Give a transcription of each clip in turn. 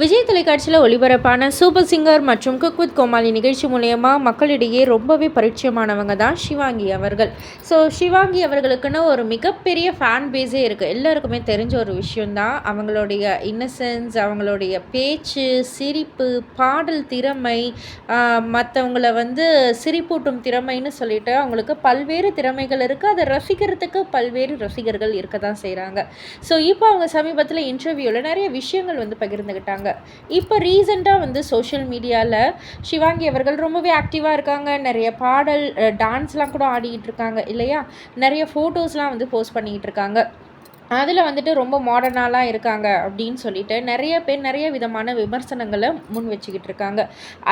விஜய் தொலைக்காட்சியில் ஒளிபரப்பான super singer மற்றும் குக் வித் கோமாளி நிகழ்ச்சி மூலயமா மக்களிடையே ரொம்பவே பரிச்சயமானவங்க தான் சிவாங்கி அவர்கள். ஸோ சிவாங்கி அவர்களுக்குன்னு ஒரு மிகப்பெரிய ஃபேன் பேஸே இருக்குது எல்லாருக்குமே தெரிஞ்ச ஒரு விஷயந்தான் அவங்களுடைய இன்னசென்ஸ் அவங்களுடைய பேச்சு சிரிப்பு பாடல் திறமை மற்றவங்கள வந்து சிரிப்பூட்டும் திறமைன்னு சொல்லிட்டு அவங்களுக்கு பல்வேறு திறமைகள் இருக்குது அதை ரசிக்கிறதுக்கு பல்வேறு ரசிகர்கள் இருக்க தான் செய்கிறாங்க ஸோ இப்போ அவங்க சமீபத்தில் இன்டர்வியூவில் நிறைய விஷயங்கள் வந்து பகிர்ந்துக்கிட்டாங்க இப்போ ரீசெண்டாக வந்து சோஷியல் மீடியாவில் சிவாங்கி அவர்கள் ரொம்பவே ஆக்டிவாக இருக்காங்க. நிறைய பாடல் டான்ஸ்லாம் கூட ஆடிக்கிட்டு இருக்காங்க இல்லையா? நிறைய ஃபோட்டோஸ்லாம் வந்து போஸ்ட் பண்ணிக்கிட்டு இருக்காங்க. அதில் வந்துட்டு ரொம்ப மாடர்னாலாம் இருக்காங்க அப்படின்னு சொல்லிட்டு நிறைய பேர் நிறைய விதமான விமர்சனங்களை முன் வச்சுக்கிட்டு இருக்காங்க.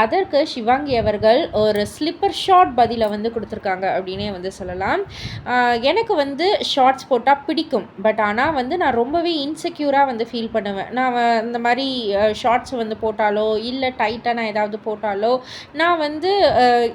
அதற்கு சிவாங்கி அவர்கள் ஒரு ஸ்லிப்பர் ஷார்ட் பதிலை வந்து கொடுத்துருக்காங்க அப்படின்னே வந்து சொல்லலாம். எனக்கு வந்து ஷார்ட்ஸ் போட்டால் பிடிக்கும். பட் ஆனால் வந்து நான் ரொம்பவே இன்செக்யூராக வந்து ஃபீல் பண்ணுவேன். நான் இந்த மாதிரி ஷார்ட்ஸ் வந்து போட்டாலோ இல்லை டைட்டாக நான் ஏதாவது போட்டாலோ நான் வந்து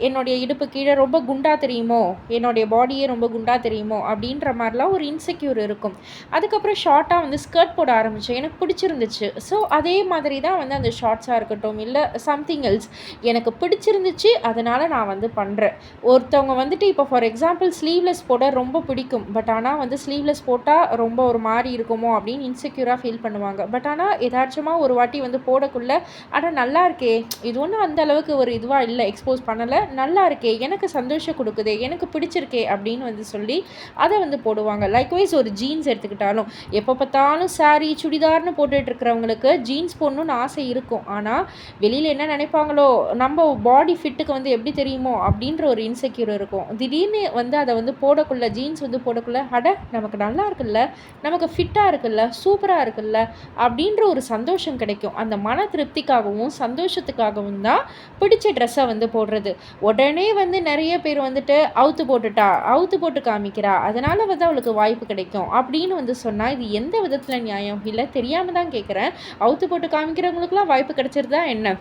என்னுடைய இடுப்பு கீழே ரொம்ப குண்டாக தெரியுமோ என்னுடைய பாடியே ரொம்ப குண்டாக தெரியுமோ அப்படின்ற மாதிரிலாம் ஒரு இன்செக்யூர் இருக்கும். அதுக்கப்புறம் ஷார்ட்டாக வந்து ஸ்கர்ட் போட ஆரம்பித்தேன் எனக்கு பிடிச்சிருந்துச்சு. ஸோ அதே மாதிரி தான் வந்து அந்த ஷார்ட்ஸாக இருக்கட்டும் இல்லை சம்திங் எல்ஸ் எனக்கு பிடிச்சிருந்துச்சு அதனால் நான் வந்து பண்ணுறேன் ஒருத்தவங்க வந்துட்டு இப்போ ஃபார் எக்ஸாம்பிள் ஸ்லீவ்லெஸ் போட ரொம்ப பிடிக்கும். பட் ஆனால் வந்து ஸ்லீவ்லெஸ் போட்டால் ரொம்ப ஒரு மாதிரி இருக்குமோ அப்படின்னு இன்செக்யூராக ஃபீல் பண்ணுவாங்க. பட் ஆனால் எதாச்சுமாக ஒரு வாட்டி வந்து போடக்குள்ள ஆனால் நல்லா இருக்கே. இது ஒன்றும் அந்த அளவுக்கு ஒரு இதுவாக இல்லை எக்ஸ்போஸ் பண்ணலை. நல்லா இருக்கே. எனக்கு சந்தோஷம் கொடுக்குது. எனக்கு பிடிச்சிருக்கே. அப்படின்னு வந்து சொல்லி அதை வந்து போடுவாங்க. லைக்வைஸ் ஒரு ஜீன்ஸ் போட்டாலும் எப்போ பார்த்தாலும் சாரீ சுடிதார்னு போட்டுட்டு இருக்கிறவங்களுக்கு ஜீன்ஸ் போடணும்னு ஆசை இருக்கும். ஆனால் வெளியில் என்ன நினைப்பாங்களோ நம்ம பாடி ஃபிட்டுக்கு வந்து எப்படி தெரியுமோ அப்படின்ற ஒரு இன்செக்யூர் இருக்கும். திடீர்னு வந்து அதை வந்து போடக்குள்ள ஜீன்ஸ் வந்து போடக்குள்ள அட நமக்கு நல்லா இருக்குல்ல நமக்கு ஃபிட்டாக இருக்குல்ல சூப்பராக இருக்குல்ல அப்படின்ற ஒரு சந்தோஷம் கிடைக்கும். அந்த மன திருப்திக்காகவும் சந்தோஷத்துக்காகவும் தான் பிடிச்ச ட்ரெஸ்ஸை வந்து போடுறது. உடனே வந்து நிறைய பேர் வந்துட்டு அவுத்து போட்டுட்டா அவுத்து போட்டு காமிக்கிறா அதனால் வந்து அவளுக்கு வாய்ப்பு கிடைக்கும் அப்படின்னு வந்து சொன்னால் இது எந்த விதத்தில் நியாயம்? இல்லை தெரியாமல் தான் கேட்குறேன் அவுத்து போட்டு காமிக்கிறவங்களுக்குலாம் வாய்ப்பு கிடைச்சிருதா என்ன?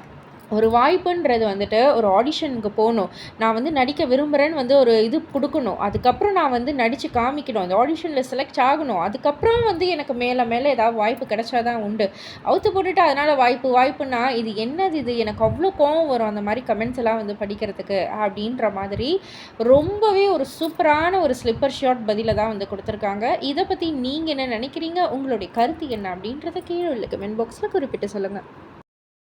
ஒரு வாய்ப்புன்றது வந்துட்டு ஒரு ஆடிஷனுக்கு போகணும். நான் வந்து நடிக்க விரும்புகிறேன்னு வந்து ஒரு இது கொடுக்கணும். அதுக்கப்புறம் நான் வந்து நடித்து காமிக்கணும். அந்த ஆடிஷனில் செலக்ட் ஆகணும். அதுக்கப்புறம் வந்து எனக்கு மேலே மேலே ஏதாவது வாய்ப்பு கிடைச்சாதான் உண்டு. அவுத்து போட்டுட்டு அதனால் வாய்ப்பு வாய்ப்புனா இது என்னது இது? எனக்கு அவ்வளோ கோவம் வரும் அந்த மாதிரி கமெண்ட்ஸ் எல்லாம் வந்து படிக்கிறதுக்கு அப்படின்ற மாதிரி ரொம்பவே ஒரு சூப்பரான ஒரு ஸ்லிப்பர் ஷாட் பதிலை தான் வந்து கொடுத்துருக்காங்க. இதை பற்றி நீங்கள் என்ன நினைக்கிறீங்க? உங்களுடைய கருத்து என்ன அப்படின்றத கீழே உள்ள கமெண்ட் பாக்ஸில் குறிப்பிட்டு சொல்லுங்கள்